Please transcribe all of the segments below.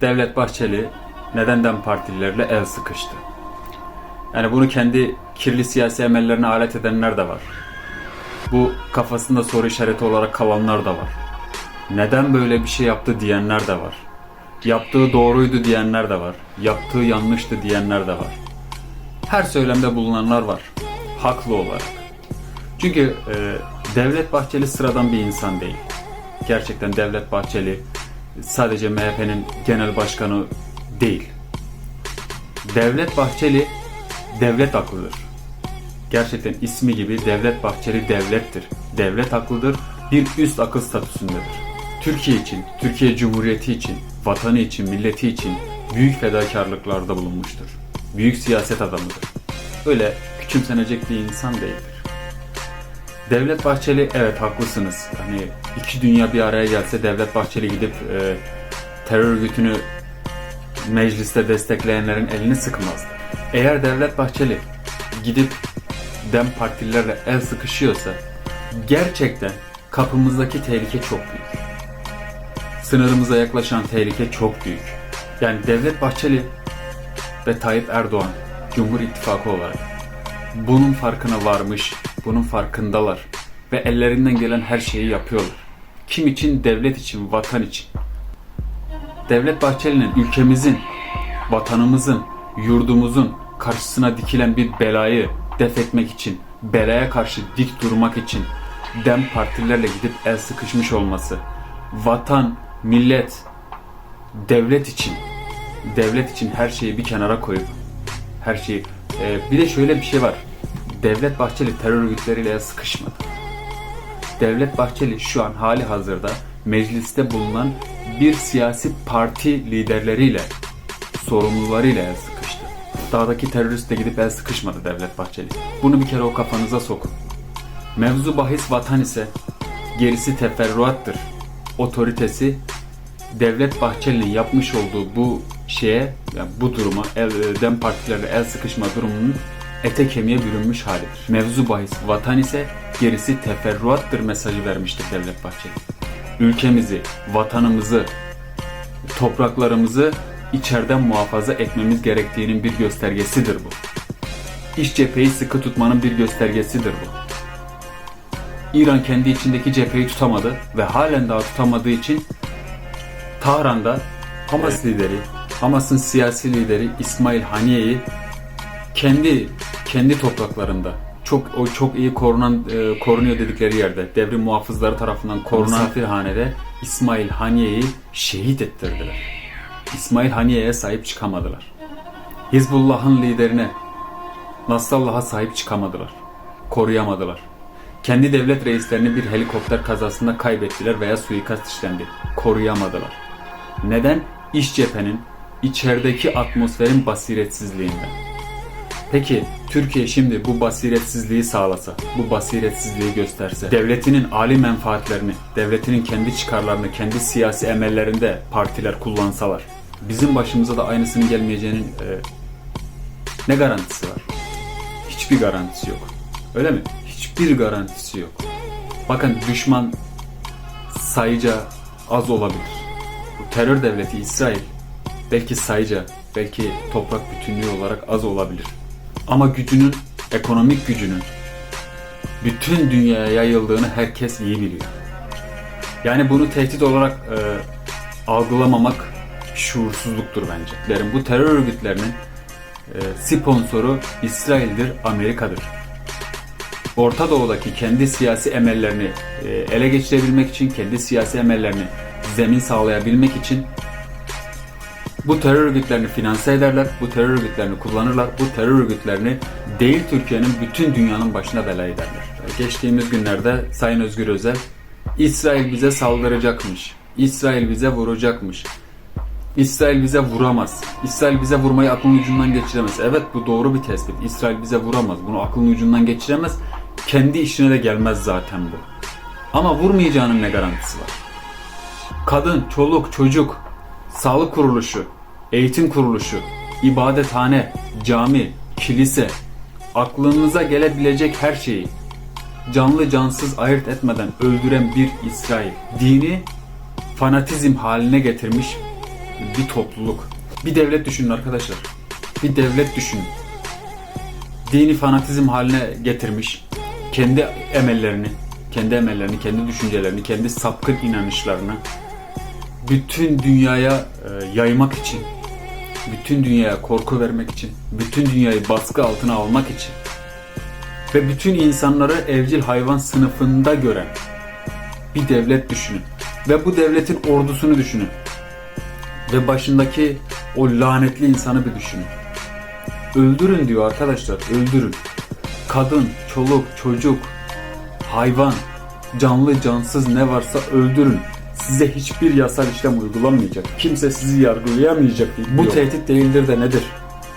Devlet Bahçeli neden DEM partililerle el sıkıştı? Yani bunu kendi kirli siyasi emellerine alet edenler de var. Bu kafasında soru işareti olarak kalanlar da var. Neden böyle bir şey yaptı diyenler de var. Yaptığı doğruydu diyenler de var. Yaptığı yanlıştı diyenler de var. Her söylemde bulunanlar var. Haklı olarak. Çünkü e, Devlet Bahçeli sıradan bir insan değil. Gerçekten Devlet Bahçeli sadece MHP'nin genel başkanı değil. Devlet Bahçeli devlet aklıdır. Gerçekten ismi gibi Devlet Bahçeli devlettir. Devlet aklıdır. Bir üst akıl statüsündedir. Türkiye için, Türkiye Cumhuriyeti için, vatanı için, milleti için büyük fedakarlıklarda bulunmuştur. Büyük siyaset adamıdır. Öyle küçümsenecek bir insan değildir. Devlet Bahçeli evet haklısınız. Hani iki dünya bir araya gelse Devlet Bahçeli gidip e, terör örgütünü mecliste destekleyenlerin elini sıkmazdı. Eğer Devlet Bahçeli gidip DEM partililerle el sıkışıyorsa gerçekten kapımızdaki tehlike çok büyük. Sınırımıza yaklaşan tehlike çok büyük. Yani Devlet Bahçeli ve Tayyip Erdoğan Cumhur İttifakı olarak bunun farkına varmış, bunun farkındalar ve ellerinden gelen her şeyi yapıyorlar. Kim için? Devlet için, vatan için. Devlet Bahçeli'nin ülkemizin, vatanımızın, yurdumuzun karşısına dikilen bir belayı def etmek için, belaya karşı dik durmak için dem partilerle gidip el sıkışmış olması, vatan, millet, devlet için, devlet için her şeyi bir kenara koyup, her şeyi, Ee, bir de şöyle bir şey var. Devlet Bahçeli terör örgütleriyle sıkışmadı. Devlet Bahçeli şu an hali hazırda mecliste bulunan bir siyasi parti liderleriyle, sorumlularıyla el sıkıştı. Dağdaki teröristle gidip el sıkışmadı Devlet Bahçeli. Bunu bir kere o kafanıza sokun. Mevzu bahis vatan ise gerisi teferruattır. Otoritesi Devlet Bahçeli'nin yapmış olduğu bu şeye, yani bu duruma, el, dem partilerle el sıkışma durumunun ete kemiğe bürünmüş halidir. Mevzu bahis vatan ise gerisi teferruattır mesajı vermiştir Devlet Bahçeli. Ülkemizi, vatanımızı, topraklarımızı içeriden muhafaza etmemiz gerektiğinin bir göstergesidir bu. İç cepheyi sıkı tutmanın bir göstergesidir bu. İran kendi içindeki cepheyi tutamadı ve halen daha tutamadığı için Tahran'da Hamas lideri, Hamas'ın siyasi lideri İsmail Haniye'yi kendi kendi topraklarında çok o çok iyi korunan e, korunuyor dedikleri yerde devrim muhafızları tarafından korunan misafirhanede İsmail Haniye'yi şehit ettirdiler. İsmail Haniye'ye sahip çıkamadılar. Hizbullah'ın liderine Nasrallah'a sahip çıkamadılar. Koruyamadılar. Kendi devlet reislerini bir helikopter kazasında kaybettiler veya suikast işlendi. Koruyamadılar. Neden? İç cephenin, içerideki atmosferin basiretsizliğinden. Peki Türkiye şimdi bu basiretsizliği sağlasa, bu basiretsizliği gösterse, devletinin âli menfaatlerini, devletinin kendi çıkarlarını, kendi siyasi emellerinde partiler kullansalar, bizim başımıza da aynısının gelmeyeceğinin e, ne garantisi var? Hiçbir garantisi yok. Öyle mi? Hiçbir garantisi yok. Bakın düşman sayıca az olabilir. Bu terör devleti İsrail belki sayıca, belki toprak bütünlüğü olarak az olabilir. Ama gücünün, ekonomik gücünün bütün dünyaya yayıldığını herkes iyi biliyor. Yani bunu tehdit olarak e, algılamamak şuursuzluktur bence. Bu terör örgütlerinin e, sponsoru İsrail'dir, Amerika'dır. Orta Doğu'daki kendi siyasi emellerini e, ele geçirebilmek için, kendi siyasi emellerini zemin sağlayabilmek için bu terör örgütlerini finanse ederler, bu terör örgütlerini kullanırlar, bu terör örgütlerini değil Türkiye'nin bütün dünyanın başına bela ederler. Geçtiğimiz günlerde Sayın Özgür Özel, İsrail bize saldıracakmış, İsrail bize vuracakmış, İsrail bize vuramaz. İsrail bize vurmayı aklın ucundan geçiremez. Evet bu doğru bir tespit. İsrail bize vuramaz. Bunu aklın ucundan geçiremez. Kendi işine de gelmez zaten bu. Ama vurmayacağının ne garantisi var? Kadın, çoluk, çocuk, sağlık kuruluşu, eğitim kuruluşu, ibadethane, cami, kilise, aklınıza gelebilecek her şeyi canlı cansız ayırt etmeden öldüren bir İsrail dini fanatizm haline getirmiş bir topluluk, bir devlet düşünün arkadaşlar. Bir devlet düşünün. Dini fanatizm haline getirmiş. Kendi emellerini, kendi emellerini, kendi düşüncelerini, kendi sapkın inanışlarını bütün dünyaya e, yaymak için, bütün dünyaya korku vermek için, bütün dünyayı baskı altına almak için ve bütün insanları evcil hayvan sınıfında gören bir devlet düşünün. Ve bu devletin ordusunu düşünün. Ve başındaki o lanetli insanı bir düşünün. Öldürün diyor arkadaşlar, öldürün. Kadın, çoluk, çocuk, hayvan, canlı, cansız ne varsa öldürün. Size hiçbir yasal işlem uygulanmayacak. Kimse sizi yargılayamayacak. Bu tehdit değildir de nedir?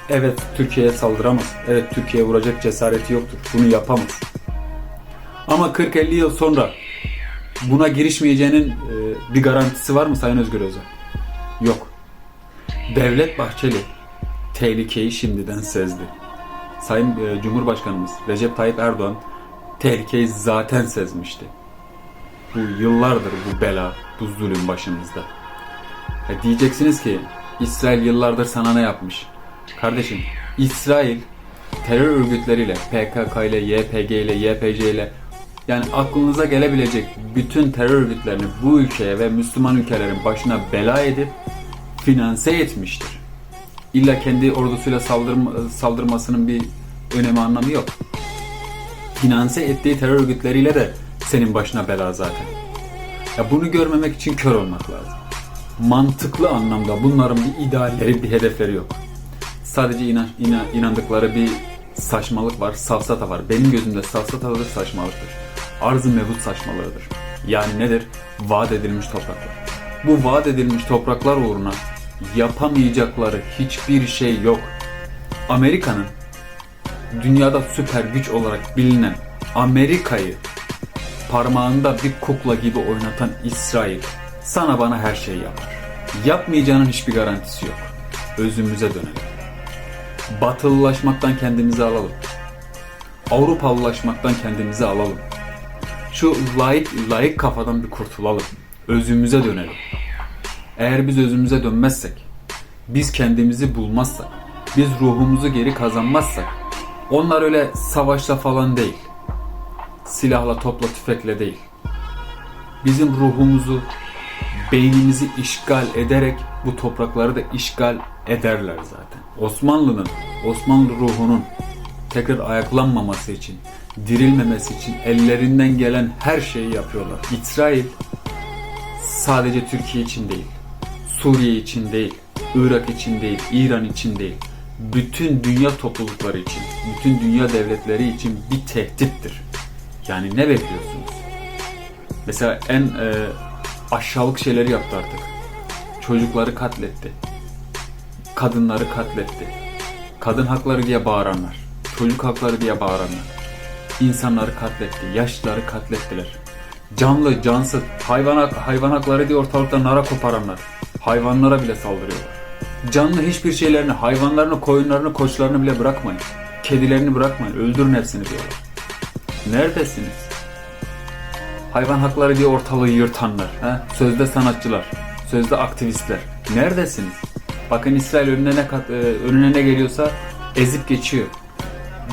Evet Türkiye'ye saldıramaz. Evet Türkiye'ye vuracak cesareti yoktur. Bunu yapamaz. Ama 40-50 yıl sonra buna girişmeyeceğinin e, bir garantisi var mı Sayın Özgür Özel? Yok. Devlet Bahçeli tehlikeyi şimdiden sezdi. Sayın e, Cumhurbaşkanımız Recep Tayyip Erdoğan tehlikeyi zaten sezmişti. Bu yıllardır bu bela, bu zulüm başımızda. Ya diyeceksiniz ki İsrail yıllardır sana ne yapmış? Kardeşim İsrail terör örgütleriyle, PKK ile, YPG ile, YPC ile yani aklınıza gelebilecek bütün terör örgütlerini bu ülkeye ve Müslüman ülkelerin başına bela edip finanse etmiştir. İlla kendi ordusuyla saldırma, saldırmasının bir önemi anlamı yok. Finanse ettiği terör örgütleriyle de senin başına bela zaten. Ya bunu görmemek için kör olmak lazım. Mantıklı anlamda bunların bir idealleri, bir hedefleri yok. Sadece inan, inan, inandıkları bir saçmalık var, safsata var. Benim gözümde safsatadır, saçmalıktır. Arz-ı mevcut saçmalığıdır. Yani nedir? Vaat edilmiş topraklar. Bu vaat edilmiş topraklar uğruna yapamayacakları hiçbir şey yok. Amerika'nın dünyada süper güç olarak bilinen Amerika'yı parmağında bir kukla gibi oynatan İsrail sana bana her şeyi yapar. Yapmayacağının hiçbir garantisi yok. Özümüze dönelim. Batılılaşmaktan kendimizi alalım. Avrupalılaşmaktan kendimizi alalım. Şu layık, layık kafadan bir kurtulalım. Özümüze dönelim. Eğer biz özümüze dönmezsek, biz kendimizi bulmazsak, biz ruhumuzu geri kazanmazsak, onlar öyle savaşla falan değil, silahla, topla, tüfekle değil. Bizim ruhumuzu, beynimizi işgal ederek bu toprakları da işgal ederler zaten. Osmanlı'nın, Osmanlı ruhunun tekrar ayaklanmaması için, dirilmemesi için ellerinden gelen her şeyi yapıyorlar. İsrail sadece Türkiye için değil, Suriye için değil, Irak için değil, İran için değil, bütün dünya toplulukları için, bütün dünya devletleri için bir tehdittir. Yani ne bekliyorsunuz? Mesela en e, aşağılık şeyleri yaptı artık. Çocukları katletti. Kadınları katletti. Kadın hakları diye bağıranlar. Çocuk hakları diye bağıranlar. İnsanları katletti. Yaşlıları katlettiler. Canlı, cansız, hayvan, hayvan hakları diye ortalıktan nara koparanlar. Hayvanlara bile saldırıyorlar. Canlı hiçbir şeylerini, hayvanlarını, koyunlarını, koçlarını bile bırakmayın. Kedilerini bırakmayın. Öldürün hepsini diyorlar. Neredesiniz? Hayvan hakları diye ortalığı yırtanlar, he? sözde sanatçılar, sözde aktivistler. Neredesiniz? Bakın İsrail önüne ne kat, e, önüne ne geliyorsa ezip geçiyor.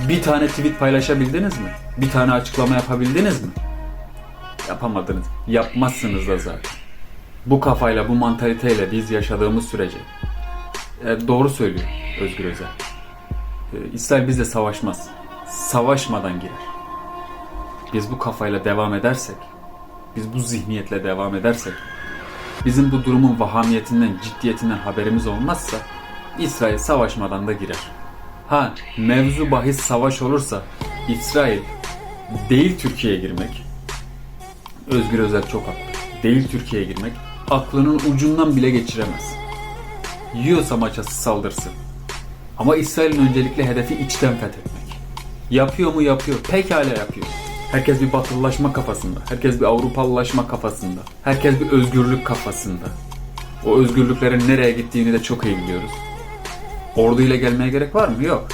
Bir tane tweet paylaşabildiniz mi? Bir tane açıklama yapabildiniz mi? Yapamadınız. Yapmazsınız da zaten. Bu kafayla, bu mantaliteyle biz yaşadığımız sürece e, doğru söylüyor Özgür Özel. E, İsrail bizle savaşmaz. Savaşmadan girer biz bu kafayla devam edersek, biz bu zihniyetle devam edersek, bizim bu durumun vahamiyetinden, ciddiyetinden haberimiz olmazsa İsrail savaşmadan da girer. Ha mevzu bahis savaş olursa İsrail değil Türkiye'ye girmek, Özgür Özel çok haklı, değil Türkiye'ye girmek aklının ucundan bile geçiremez. Yiyorsa maçası saldırsın. Ama İsrail'in öncelikle hedefi içten fethetmek. Yapıyor mu yapıyor. Pekala yapıyor. Herkes bir batılılaşma kafasında. Herkes bir Avrupalılaşma kafasında. Herkes bir özgürlük kafasında. O özgürlüklerin nereye gittiğini de çok iyi biliyoruz. Orduyla gelmeye gerek var mı? Yok.